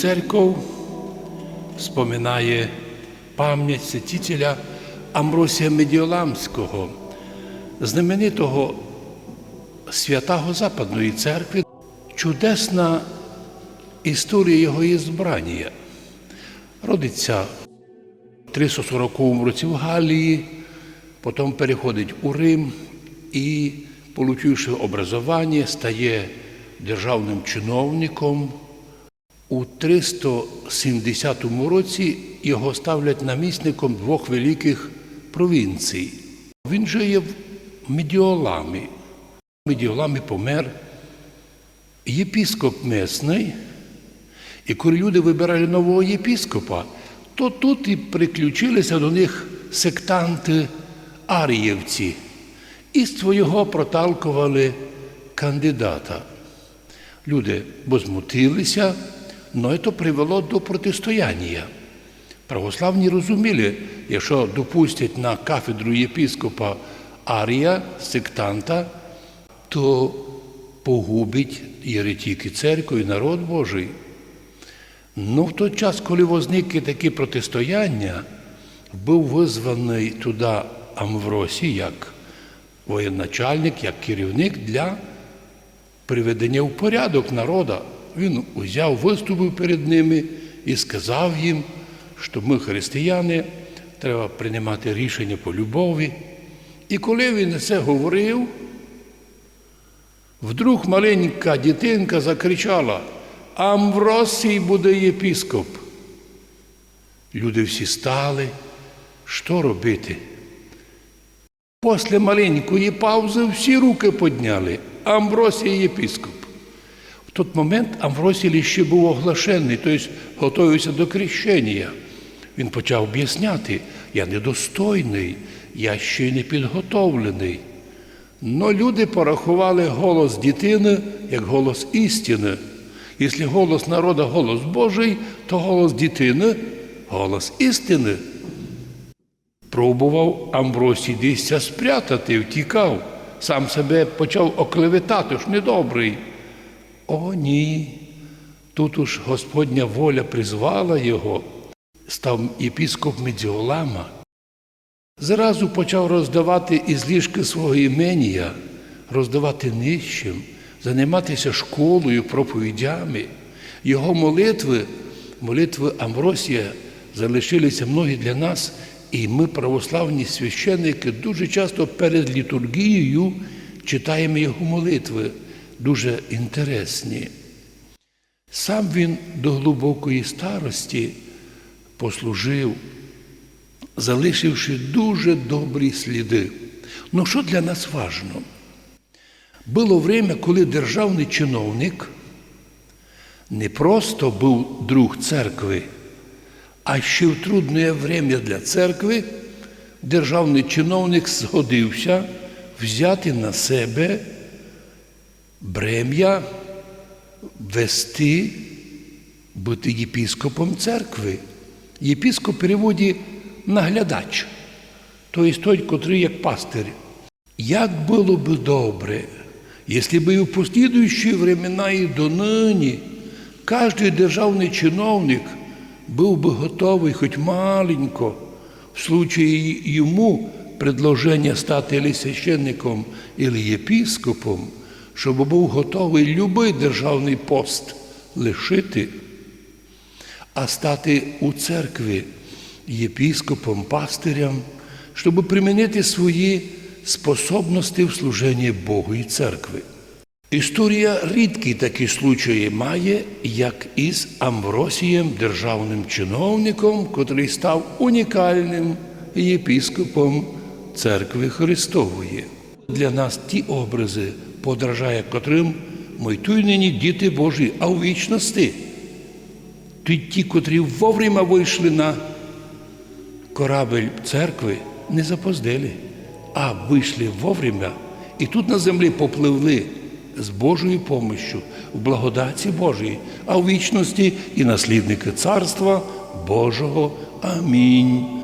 Церков споминає пам'ять святителя Амбросія Медіоламського, знаменитого святого Западної церкви, чудесна історія його ізбрання. Родиться в 340 році в Галії, потім переходить у Рим і, получивши образування, стає державним чиновником. У 370 році його ставлять намісником двох великих провінцій. Він жиє в Медіоламі. В Медіоламі помер єпіскоп місний, і коли люди вибирали нового єпіскопа, то тут і приключилися до них сектанти аріївці і свого проталкували кандидата. Люди возмутилися, але це привело до протистояння. Православні розуміли, якщо допустять на кафедру єпіскопа Арія, сектанта, то погубить єретики церкву і народ Божий. Ну, в той час, коли возникли такі протистояння, був визваний туди Амвросій як воєначальник, як керівник для приведення в порядок народа. Він узяв, виступив перед ними і сказав їм, що ми, християни, треба приймати рішення по любові. І коли він це говорив, вдруг маленька дитинка закричала: Амвросій буде єпіскоп. Люди всі стали. Що робити? Після маленької паузи всі руки підняли. Амвросій єпіскоп. В той момент Амвросій ще був оглашений, тобто готується до крещення. Він почав об'ясняти, я недостойний, я ще й не підготовлений. Но люди порахували голос дитини як голос істини. Якщо голос народу голос Божий, то голос дитини голос істини. Пробував Амбросій десь спрятати, втікав, сам себе почав оклеветати, ж недобрий. О, ні. Тут уж Господня воля призвала його, став єпіскоп Медіолама. Зразу почав роздавати із ліжки свого імення, роздавати нижчим, займатися школою, проповідями. Його молитви, молитви Амвросія, залишилися многі для нас, і ми, православні священники, дуже часто перед літургією читаємо його молитви, дуже інтересні. Сам він до глибокої старості послужив, залишивши дуже добрі сліди. Ну що для нас важно? Було время, коли державний чиновник не просто був друг церкви, а ще в трудне время для церкви державний чиновник згодився взяти на себе брем'я вести бути єпіскопом церкви. Єпіскоп в переводі наглядач, тобто той, котрий як пастир. Як було би добре, якщо б і в послідуючі времена і донині кожен державний чиновник був би готовий хоч маленько, в случаї йому предложення стати священником, или єпіскопом, щоб був готовий будь-який державний пост лишити, а стати у церкві єпіскопом, пастирем, щоб примінити свої способності в служенні Богу і церкви. Історія рідкі такі случаї має, як із Амвросієм, державним чиновником, котрий став унікальним єпіскопом церкви Христової. Для нас ті образи, подражає котрим ми й нині діти Божі, а у вічності. Ті, котрі вовремя вийшли на корабель церкви, не запоздили, а вийшли вовремя і тут на землі попливли з Божою помощю в благодаті Божої, а в вічності і наслідники Царства Божого. Амінь.